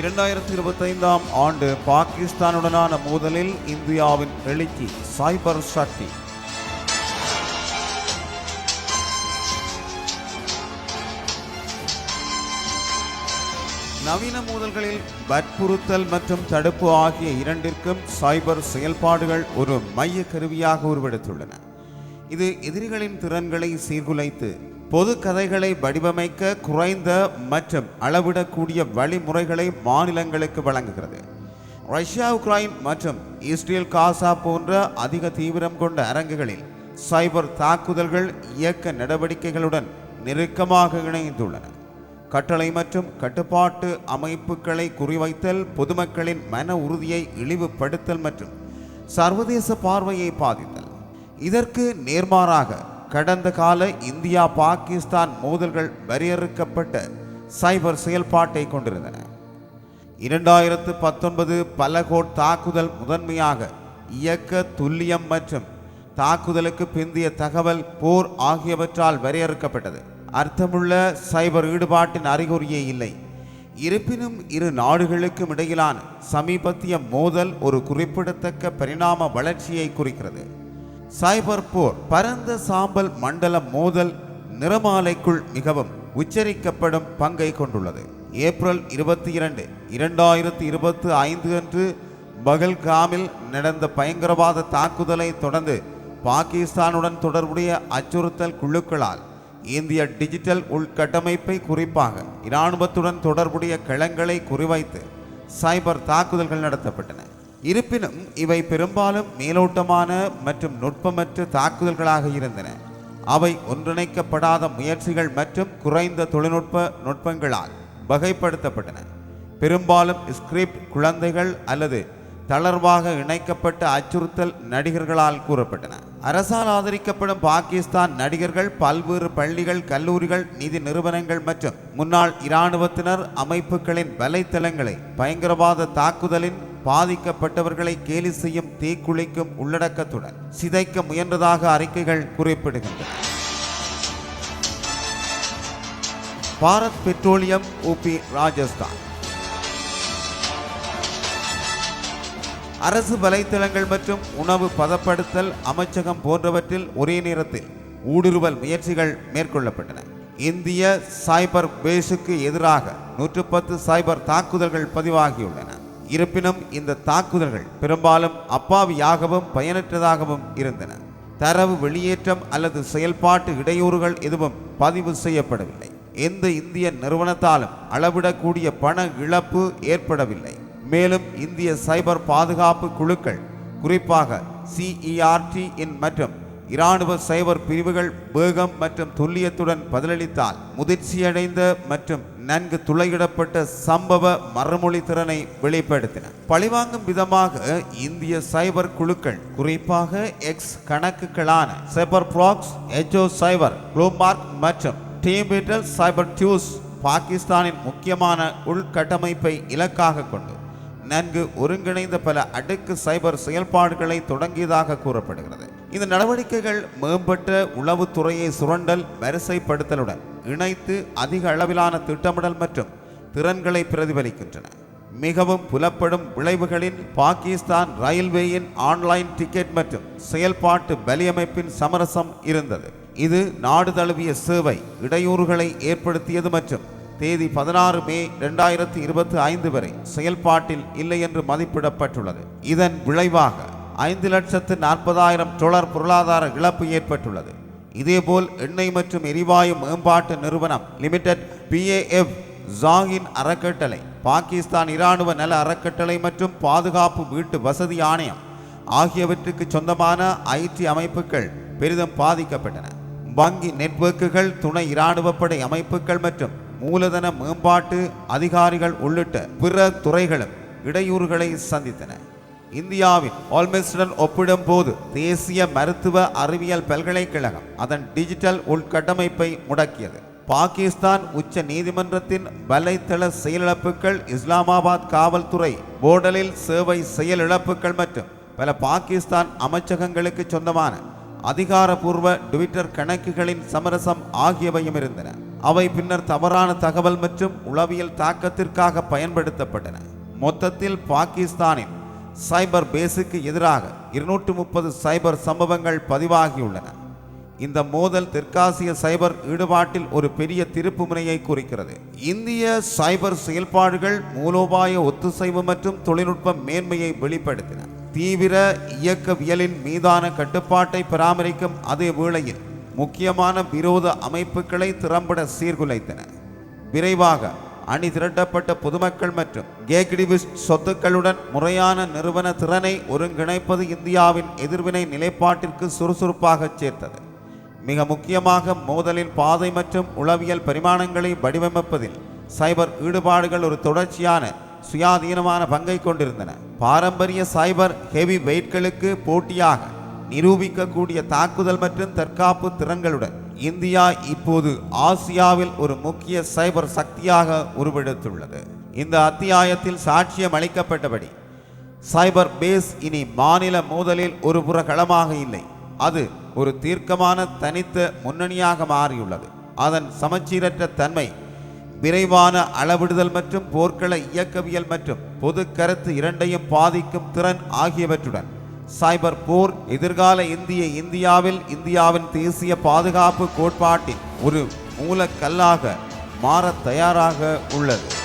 இரண்டாயிரத்தி இருபத்தைந்தாம் ஆண்டு பாகிஸ்தானுடனான மோதலில் இந்தியாவின் எழுச்சி சைபர் சக்தி நவீன மோதல்களில் வற்புறுத்தல் மற்றும் தடுப்பு ஆகிய இரண்டிற்கும் சைபர் செயல்பாடுகள் ஒரு மைய கருவியாக உருவெடுத்துள்ளன. இது எதிரிகளின் திறன்களை சீர்குலைத்து பொது கதைகளை வடிவமைக்க குறைந்த மற்றும் அளவிடக்கூடிய வழிமுறைகளை மாநிலங்களுக்கு வழங்குகிறது. ரஷ்யா உக்ரைன் மற்றும் இஸ்ரேல் காசா போன்ற அதிக தீவிரம் கொண்ட அரங்குகளில் சைபர் தாக்குதல்கள் இயக்க நடவடிக்கைகளுடன் நெருக்கமாக இணைந்துள்ளன. கட்டளை மற்றும் கட்டுப்பாட்டு அமைப்புகளை குறிவைத்தல் பொதுமக்களின் மன உறுதியை இழிவுபடுத்தல் மற்றும் சர்வதேச பார்வையை பாதித்தல். இதற்கு நேர்மாறாக கடந்த கால இந்தியா பாகிஸ்தான் மோதல்கள் வரையறுக்கப்பட்ட சைபர் செயல்பாட்டை கொண்டிருந்தன. இரண்டாயிரத்து பத்தொன்பது பலகோட் தாக்குதல் முதன்மையாக இயக்க துல்லியம் மற்றும் தாக்குதலுக்கு பிந்திய தகவல் போர் ஆகியவற்றால் வரையறுக்கப்பட்டது. அர்த்தமுள்ள சைபர் ஈடுபாட்டின் அறிகுறியே இல்லை. இருப்பினும் இரு நாடுகளுக்கும் இடையிலான சமீபத்திய மோதல் ஒரு குறிப்பிடத்தக்க பரிணாம வளர்ச்சியை குறிக்கிறது. சைபர் போர் பரந்த சாம்பல் மண்டல மோதல் நிறமாலைக்குள் மிகவும் உச்சரிக்கப்படும் பங்கை கொண்டுள்ளது. ஏப்ரல் இருபத்தி இரண்டு இரண்டாயிரத்தி இருபத்தி ஐந்து அன்று பகல்காமில் நடந்த பயங்கரவாத தாக்குதலை தொடர்ந்து பாகிஸ்தானுடன் தொடர்புடைய அச்சுறுத்தல் குழுக்களால் இந்திய டிஜிட்டல் உள்கட்டமைப்பை குறிப்பாக இராணுவத்துடன் தொடர்புடைய களங்களை குறிவைத்து சைபர் தாக்குதல்கள் நடத்தப்பட்டன. இருப்பினும் இவை பெரும்பாலும் மேலோட்டமான மற்றும் நுட்பமற்ற தாக்குதல்களாக இருந்தன. அவை ஒன்றிணைக்கப்படாத முயற்சிகள் மற்றும் குறைந்த தொழில்நுட்ப நுட்பங்களால் வகைப்படுத்தப்பட்டன. பெரும்பாலும் ஸ்கிரிப்ட் குழந்தைகள் அல்லது தளர்வாக இணைக்கப்பட்ட அச்சுறுத்தல் நடிகர்களால் கூறப்பட்டன. அரசால் ஆதரிக்கப்படும் பாகிஸ்தான் நடிகர்கள் பல்வேறு பள்ளிகள் கல்லூரிகள் நிதி நிறுவனங்கள் மற்றும் முன்னாள் இராணுவத்தினர் அமைப்புகளின் வலைத்தளங்களை பயங்கரவாத தாக்குதலின் பாதிக்கப்பட்டவர்களை கேலி செய்யும் தீக்குளிக்கும் உள்ளடக்கத்துடன் சிதைக்க முயன்றதாக அறிக்கைகள் குறிப்பிடுகின்றன. Bharat petroleum U P Rajasthan. அரசு வலைத்தளங்கள் மற்றும் உணவு பதப்படுத்தல் அமைச்சகம் போன்றவற்றில் ஒரே நேரத்தில் ஊடுருவல் முயற்சிகள் மேற்கொள்ளப்பட்டன. இந்திய சைபர் பேஸுக்கு எதிராக நூற்று பத்து சைபர் தாக்குதல்கள் பதிவாகியுள்ளன. இருப்பினும் இந்த தாக்குதல்கள் பெரும்பாலும் அப்பாவியாகவும் பயனற்றதாகவும் இருந்தன. தரவு வெளியேற்றம் அல்லது செயல்பாட்டு இடையூறுகள் எதுவும் பதிவு செய்யப்படவில்லை. எந்த இந்திய நிறுவனத்தாலும் அளவிடக்கூடிய பண இழப்பு ஏற்படவில்லை. மேலும் இந்திய சைபர் பாதுகாப்பு குழுக்கள் குறிப்பாக சிஇஆர்டி இன் மற்றும் இராணுவ சைபர் பிரிவுகள் வேகம் மற்றும் துல்லியத்துடன் பதிலளித்தால் முதிர்ச்சியடைந்த மற்றும் நன்கு துளையிடப்பட்ட சம்பவ மறுமொழி திறனை வெளிப்படுத்தின. பழிவாங்கும் விதமாக இந்திய சைபர் குழுக்கள் குறிப்பாக எக்ஸ் கணக்குகளான சைபர் ப்ராக்ஸ் எச்ஓ சைபர் க்ளோமார்க் மற்றும் டீம் சைபர் டியூஸ் பாகிஸ்தானின் முக்கியமான உள்கட்டமைப்பை இலக்காக கொண்டு நன்கு ஒருங்கிணைந்த பல அடுக்கு சைபர் செயல்பாடுகளை தொடங்கியதாக கூறப்படுகிறது. இந்த நடவடிக்கைகள் மேம்பட்ட உளவுத்துறையை சுரண்டல் வரிசைப்படுத்தலுடன் இணைத்து அதிக அளவிலான திட்டமிடல் மற்றும் திறன்களை பிரதிபலிக்கின்றன. மிகவும் புலப்படும் விளைவுகளின் பாகிஸ்தான் ரயில்வேயின் ஆன்லைன் டிக்கெட் மற்றும் செயல்பாட்டு வலியமைப்பின் சமரசம் இருந்தது. இது நாடு தழுவிய சேவை இடையூறுகளை ஏற்படுத்தியது மற்றும் தேதி பதினாறு மே இரண்டாயிரத்தி இருபத்தி ஐந்து வரை செயல்பாட்டில் இல்லை என்று மதிப்பிடப்பட்டுள்ளது. இதன் விளைவாக ஐந்து லட்சத்து நாற்பதாயிரம் டொலர் பொருளாதார இழப்பு ஏற்பட்டுள்ளது. இதேபோல் எண்ணெய் மற்றும் எரிவாயு மேம்பாட்டு நிறுவனம் லிமிடெட் பிஏஎஃப் ஜாகின் அறக்கட்டளை பாகிஸ்தான் இராணுவ நல அறக்கட்டளை மற்றும் பாதுகாப்பு வீட்டு வசதி ஆணையம் ஆகியவற்றுக்கு சொந்தமான ஐடி அமைப்புகள் பெரிதும் பாதிக்கப்பட்டன. வங்கி நெட்வொர்க்குகள் துணை இராணுவப்படை அமைப்புகள் மற்றும் மூலதன மேம்பாட்டு அதிகாரிகள் உள்ளிட்ட பிற துறைகளும் இடையூறுகளை சந்தித்தன. இந்தியாவின் ஆல்மெஸ்டன் ஒப்பிடும் போது தேசிய மருத்துவ அறிவியல் பல்கலைக்கழகம் அதன் டிஜிட்டல் உள்கட்டமைப்பை முடக்கியது. பாகிஸ்தான் உச்ச நீதிமன்றத்தின் வலைத்தள செயலிழப்புகள் இஸ்லாமாபாத் காவல்துறை போர்டலில் சேவை செயலிழப்புகள் மற்றும் பல பாகிஸ்தான் அமைச்சகங்களுக்கு சொந்தமான அதிகாரபூர்வ ட்விட்டர் கணக்குகளின் சமரசம் ஆகியவையும் இருந்தன. அவை பின்னர் தவறான தகவல் மற்றும் உளவியல் தாக்கத்திற்காக பயன்படுத்தப்பட்டன. மொத்தத்தில் பாகிஸ்தானின் சைபர் பேஸுக்கு எதிராக இருநூற்று முப்பது சைபர் சம்பவங்கள் பதிவாகியுள்ளன. இந்த மோதல் தெற்காசிய சைபர் ஈடுபாட்டில் ஒரு பெரிய திருப்பு முனையை குறிக்கிறது. இந்திய சைபர் செயல்பாடுகள் மூலோபாய ஒத்துசைவு மற்றும் தொழில்நுட்ப மேன்மையை வெளிப்படுத்தின. தீவிர இயக்கவியலின் மீதான கட்டுப்பாட்டை பராமரிக்கும் அதே வேளையில் முக்கியமான விரோத அமைப்புகளை திறம்பட சீர்குலைத்தன. விரைவாக அணி திரட்டப்பட்ட பொதுமக்கள் மற்றும் கேக்டிவிஸ்ட் சொத்துக்களுடன் முறையான நிறுவன திறனை ஒருங்கிணைப்பது இந்தியாவின் எதிர்வினை நிலைப்பாட்டிற்கு சுறுசுறுப்பாக சேர்த்தது. மிக முக்கியமாக மோதலின் பாதை மற்றும் உளவியல் பரிமாணங்களை வடிவமைப்பதில் சைபர் ஈடுபாடுகள் ஒரு தொடர்ச்சியான சுயாதீனமான பங்கை கொண்டிருந்தன. பாரம்பரிய சைபர் ஹெவி வெயிட்களுக்கு போட்டியாக நிரூபிக்கக்கூடிய தாக்குதல் மற்றும் தற்காப்பு திறன்களுடன் இந்தியா இப்போது ஆசியாவில் ஒரு முக்கிய சைபர் சக்தியாக உருவெடுத்துள்ளது. இந்த அத்தியாயத்தில் சாட்சியம் அளிக்கப்பட்டபடி சைபர் பேஸ் இனி மாநில மோதலில் ஒரு புற களமாக இல்லை. அது ஒரு தீர்க்கமான தனித்த முன்னணியாக மாறியுள்ளது. அதன் சமச்சீரற்ற தன்மை விரைவான அளவிடுதல் மற்றும் போர்க்கள இயக்கவியல் மற்றும் பொது கருத்து இரண்டையும் பாதிக்கும் திறன் ஆகியவற்றுடன் சைபர் போர் எதிர்கால இந்திய இந்தியாவில் இந்தியாவின் தேசிய பாதுகாப்பு கோட்பாட்டின் ஒரு மூலக்கல்லாக மாறத் தயாராக உள்ளது.